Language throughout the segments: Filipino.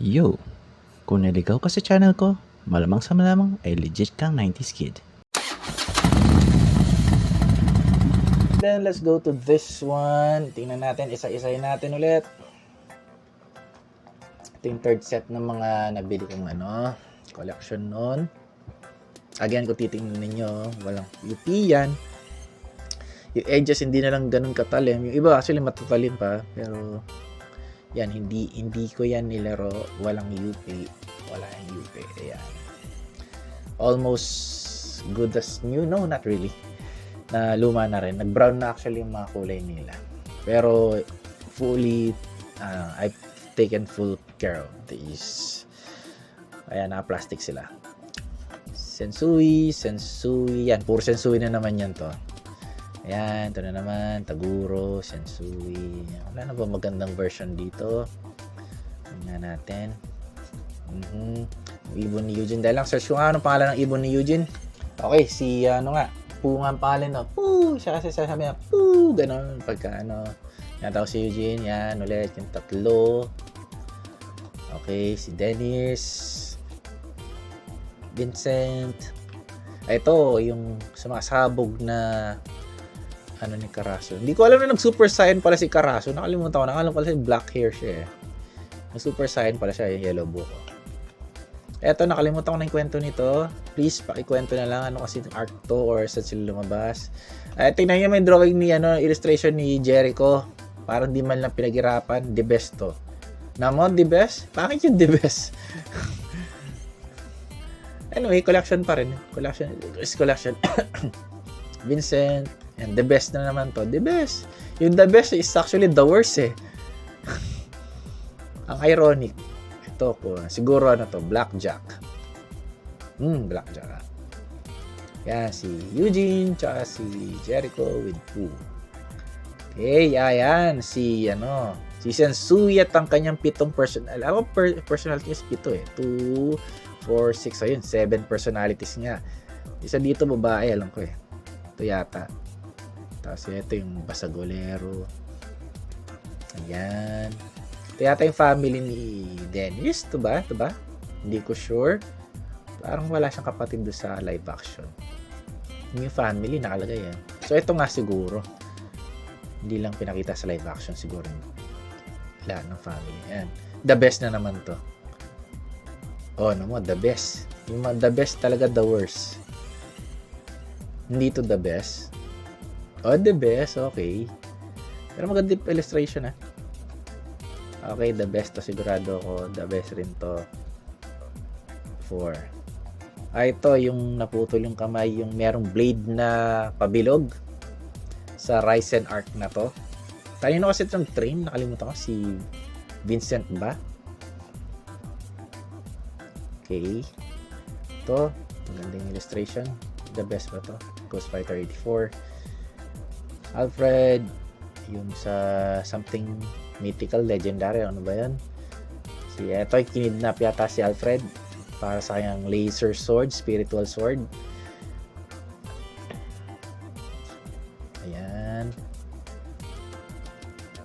Yo! Kung naligaw ka sa channel ko, malamang sa malamang ay legit kang 90s kid. Then let's go to this one. Tingnan natin, isa-isayin natin ulit. Ito yung third set ng mga nabili kong ano, collection noon. Again, kung titingnan ninyo, walang UP yan. Yung edges hindi na lang ganun katalim. Yung iba actually matatalim pa, pero yan, hindi hindi ko yan nilaro. Walang UP. Wala yung UP. Ayan. Almost good as new. No, not really. Na luma na rin. Nag-brown na actually yung mga kulay nila. Pero fully, uh, I've taken full care of these. Ayan, naka-plastic sila. Sensui, Sensui. Yan, puro Sensui na naman yan to. Ayan, ito na naman. Taguro, Sensui. Wala na ba magandang version dito? Tingnan natin. Mhm. Yung Ibon ni Eugene. Dahil lang search ko nga anong pangalan ng ibon ni Eugene. Okay, si ano nga. Poo nga ang pangalan no. Poo! Siya kasi sasabi niya, Poo! Ganon. Pagka ano. Yan tawag si Eugene. Yan ulit. Yung tatlo. Okay, si Dennis. Vincent. Ito, yung sumasabog na ano ni Caraso. Hindi ko alam na nag-super saiyan pala si Caraso. Nakalimutan ko. Nakalam pala si black hair siya eh. Nag-super saiyan pala siya yung yellow book. Eto, nakalimutan ko na yung kwento nito. Please, pakikwento na lang ano kasi art to or saan sila lumabas. Ay, tingnan niyo may drawing ni ano, illustration ni Jericho. Parang di man lang pinaghirapan. The best to. Namon, the best? Bakit yung the best? anyway, collection pa rin. Collection is collection. Vincent. And the best na naman to. The best. Yung the best is actually the worst eh. Ang ironic. Ito ko. Siguro ano to. Blackjack. Hmm, Blackjack. Yan, si Eugene, tsaka si Jericho with Pooh. Okay, ayan, si, ano, si Sensui at ang kanyang pitong personal. Ako, per, personalities pito eh. 2, 4, 6, ayun, 7 personalities niya. Isa dito, babae, alam ko eh. Ito yata. Tapos ito yung Basagolero. Ayan. Ito yata yung family ni Dennis. Ito ba? Ito ba? Hindi ko sure. Parang wala siyang kapatid sa live action. Yung family nakalagay yan. So ito nga siguro. Hindi lang pinakita sa live action siguro. Lahat ng family. Ayan. The best na naman to. Oh, ano mo, the best. Yung the best talaga the worst. Hindi to the best. Oh, the best. Okay. Pero maganda yung illustration ah. Okay, the best to sigurado ko. The best rin to. 4. Ah, ito yung naputol yung kamay, yung merong blade na pabilog sa Ryzen arc na to. Kanino kasi itong train? Nakalimutan ko si Vincent ba? Okay. Ito, magandang illustration. The best ba to? Ghost Fighter 84. Alfred, yung sa something mythical, legendary, ano ba yan? Si eto, kinidnap yata si Alfred para sa kanyang laser sword, spiritual sword. Ayan.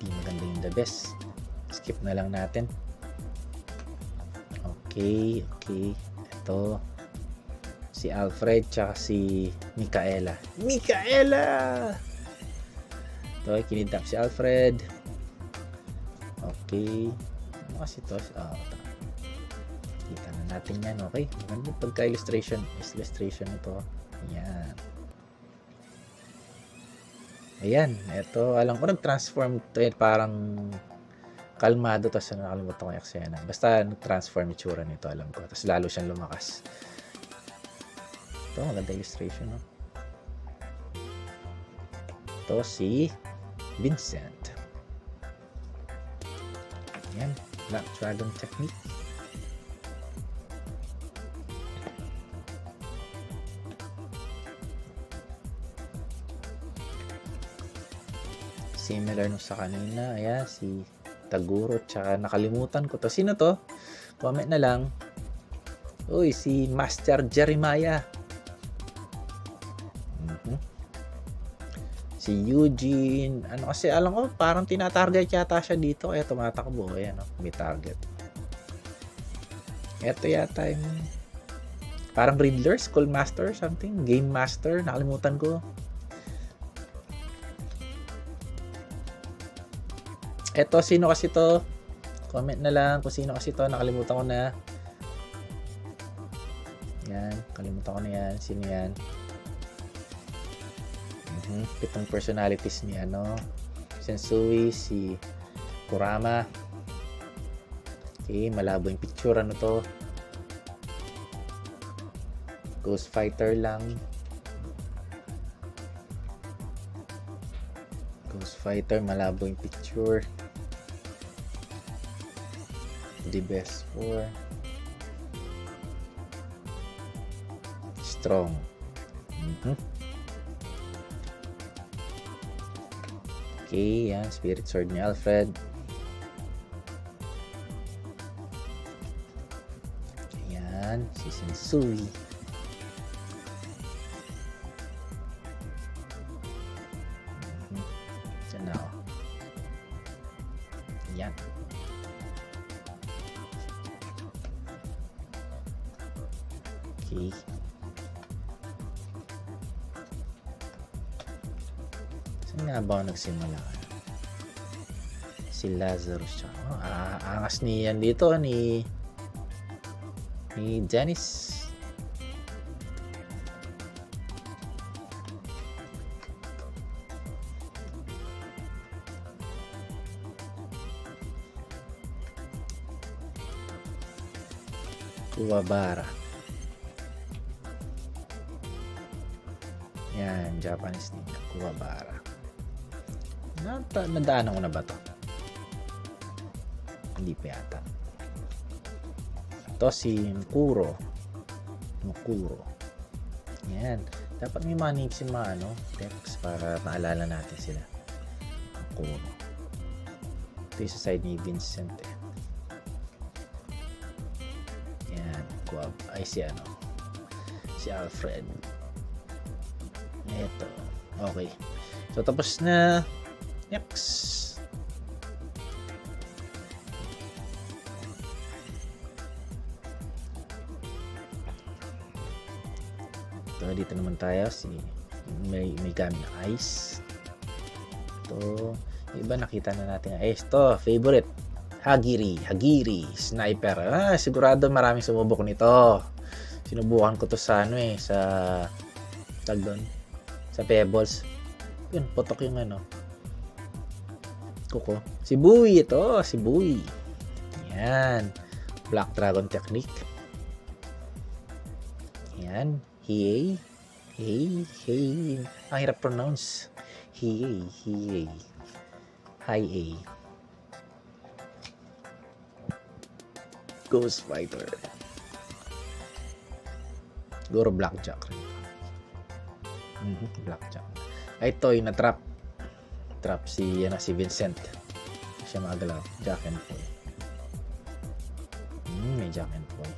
Di maganda yung the best. Skip na lang natin. Okay, okay. Ito. Si Alfred tsaka si Micaela. Micaela! Ito, kinidnap si Alfred. Okay. Ano kasi to? Ah, ito. Kita na natin yan, okay? Maganda pagka-illustration. Illustration ito. Ayan. Ayan. Ito, alam ko nag-transform to eh, parang kalmado tapos nakalimutan ko yung eksena. Basta nag-transform yung tsura nito, alam ko. Tapos lalo siyang lumakas. Ito, maganda illustration, no? Ito si Vincent. Ayan. Black Dragon Technique. Similar nung sa kanina. Ayan, si Taguro. Tsaka nakalimutan ko to. Sino to? Comment na lang. Uy, si Master Jeremiah. Si Eugene. Ano kasi, alam ko, parang tinatarget yata siya dito. Kaya tumatakbo. Ayan, oh, may target. Ito yata yung parang Riddler, Schoolmaster, something. Game Master, nakalimutan ko. Eto, sino kasi to? Comment na lang kung sino kasi to. Nakalimutan ko na. Yan, kalimutan ko na yan. Sino yan? Mhm, Pitong personalities ni ano. Sensui, si Kurama. Okay, malabo yung picture. Ano to? Ghost Fighter lang. Ghost Fighter, malabo yung picture. The best for strong. Mhm. Okay, yan. Spirit Sword ni Alfred. Ayan, si Sensui. Nga ba nagsimula? Si Lazarus. Oh, ah, angas ni yan dito ni ni Janice. Kuwabara. Yan, Japanese ninja. Kuwabara. Nata, nadaanan ko na ba to? Hindi pa yata. Ito si Mukuro. Mukuro. Yan. Dapat may mga names yung mga ano, text para maalala natin sila. Mukuro. Ito yung side ni Vincent eh. Yan. Kuwab. Ay si ano. Si Alfred. Ito. Okay. So tapos na. Next. Ito, dito naman tayo. Si, may, may gamit na ice. Ito. Iba nakita na natin. Ice to. Favorite. Hagiri. Hagiri. Sniper. Ah, sigurado maraming sumubok nito. Sinubukan ko to sa ano eh. Sa tag doon. Sa Pebbles. Yun, putok yung ano. Kuko. Si Bui ito. Si Bui. Yan. Black Dragon Technique. Yan. Hiei. Hey, hey. Ang hirap pronounce. Hiei, hiei. A. Ghost Fighter. Siguro Blackjack. Mhm, Blackjack. Ay, ito yung na-trap. Trap si, ano, si Vincent. Siya magalaw. Jack and Poy. Hmm, may Jack and Poy.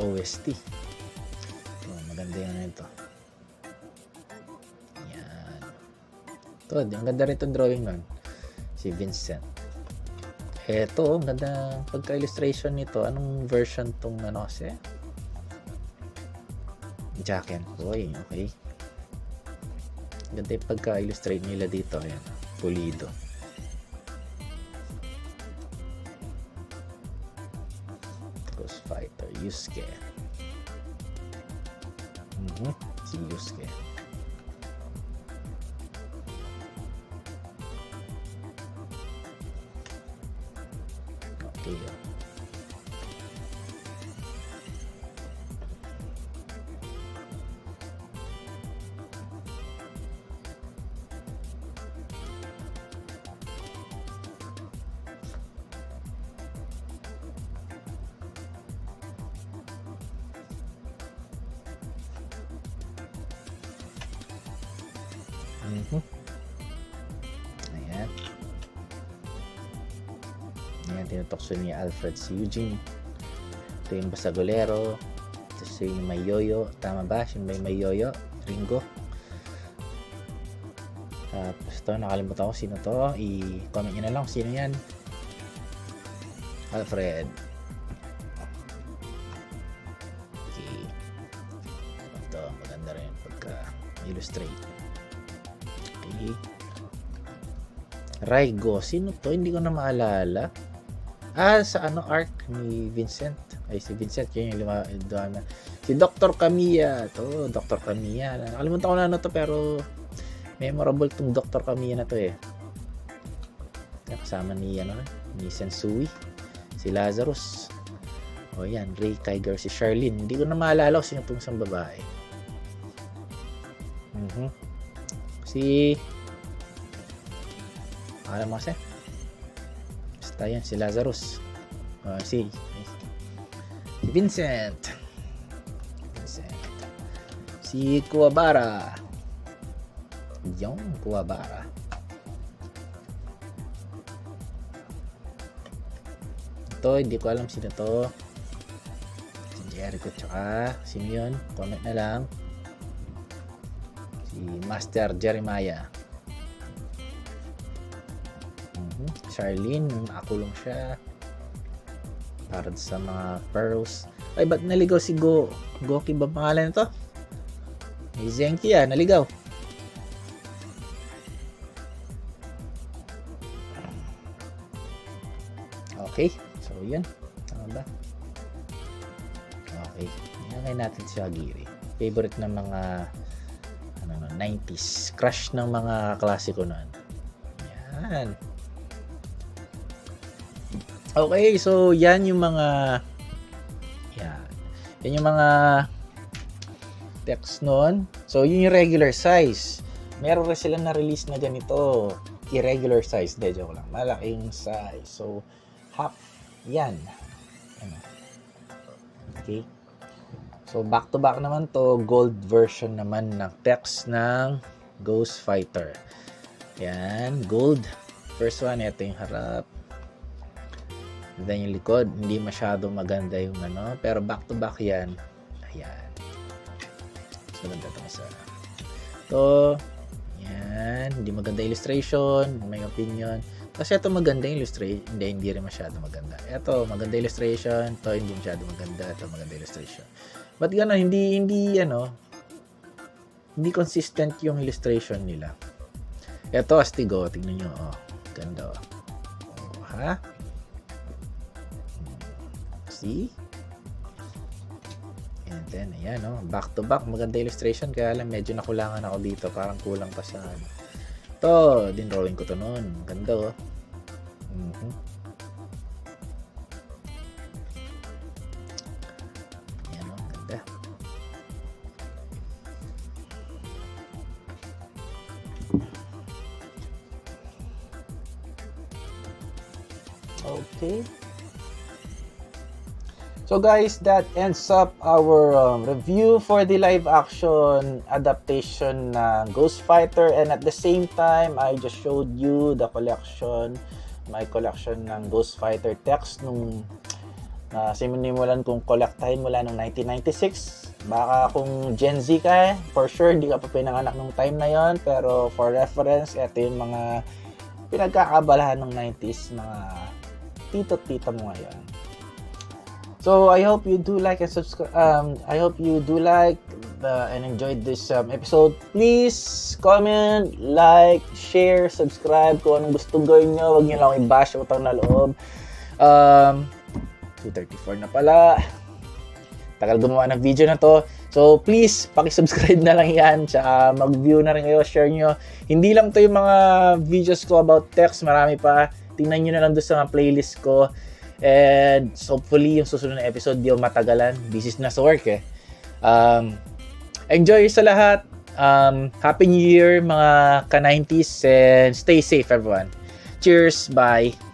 OST. Oh, maganda yan ito. Yan. Ito, ang ganda rin itong drawing nun. Si Vincent. Eto, ang ganda pagka-illustration nito. Anong version tong ano kasi? Jack and Boy, okay. Ganda yung pagka-illustrate nila dito. Ayan, pulido. Ghost Fighter, Yusuke. Mhm, si Yusuke. Mhm. Ayan. Ayan, tinutokso ni Alfred si Eugene. Ito yung Basagolero. Ito si Mayoyo. Tama ba? Si may Mayoyo. Ringo. Tapos ito, nakalimutan ko sino to. I-comment nyo na lang kung sino yan. Alfred. Okay. Ito, maganda rin pagka Okay. Raigo. Sino to? Hindi ko na maalala. Ah, sa ano arc ni Vincent. Ay, si Vincent. Yun yung lima, na. Si Dr. Kamiya. To, Dr. Kamiya. Nakalimutan ko na ano to, pero memorable tong Dr. Kamiya na to eh. Kasama ni, ano, ni Sensui. Si Lazarus. O yan, Ray Kiger, si Charlene. Hindi ko na maalala kung sino itong isang babae. Mhm. Si... Alam mo kasi? Basta yan, si Lazarus. Ah, si... Si Vincent. Vincent. Si Kuwabara. Yung Kuwabara. Ito, hindi ko alam sino to. Si Jericho tsaka yun? Comment na lang. Si Master Jeremiah. Mhm. Charlene, nakakulong siya. Para sa mga pearls. Ay, ba't naligaw si Go? Goki ba pangalan nito? May Zenki ah, naligaw. Okay, so yan. Tama ba? Okay, ilagay natin si Agiri. Favorite ng mga 90s. Crush ng mga klasiko noon. Yan. Okay, so yan yung mga yan. Yan yung mga text noon. So yun yung regular size. Meron rin sila na-release na ganito. Irregular size. De, joke lang. Malaking size. So, half. Yan. Ano. Okay. So, back to back naman to. Gold version naman ng text ng Ghost Fighter. Yan. Gold. First one, ito yung harap. Then yung likod, hindi masyado maganda yung ano. Pero back to back yan. Ayan. So, ganda ito isa. Ito. Yan. Hindi maganda illustration. May opinion. Kasi ito maganda yung illustration. Hindi, hindi rin masyado maganda. Ito, maganda illustration. Ito, hindi masyado maganda. Ito, maganda illustration. But gano'n, hindi, hindi, ano, hindi consistent yung illustration nila. Ito, astigo. Tingnan nyo, oh. Ganda, oh. oh ha? See? And then, ayan, oh. Back to back. Maganda illustration. Kaya lang, medyo nakulangan ako dito. Parang kulang pa sa, ano. Ito, din drawing ko to noon. Ganda, oh. Okay. So guys, that ends up our um, review for the live action adaptation ng Ghost Fighter and at the same time, I just showed you the collection, my collection ng Ghost Fighter text nung na sinimulan kong kolektahin mula nung 1996. Baka kung Gen Z ka, eh, for sure hindi ka pa pinanganak nung time na yon pero for reference, ito yung mga pinagkakabalahan ng 90s, mga tito-tita mo ngayon. So I hope you do like and subscribe. Um, I hope you do like uh, and enjoyed this um, episode. Please comment, like, share, subscribe kung anong gustong gawin nyo. Huwag nyo lang i-bash utang na loob. Um, 234 na pala. Tagal gumawa ng video na to. So please, paki-subscribe na lang yan. Tsaka mag-view na rin kayo, share nyo. Hindi lang to yung mga videos ko about text. Marami pa. Tingnan nyo na lang doon sa mga playlist ko. And hopefully, yung susunod na episode, di matagalan. Busy na sa work eh. Um, enjoy sa lahat. Um, Happy New Year, mga ka-90s. And stay safe, everyone. Cheers. Bye.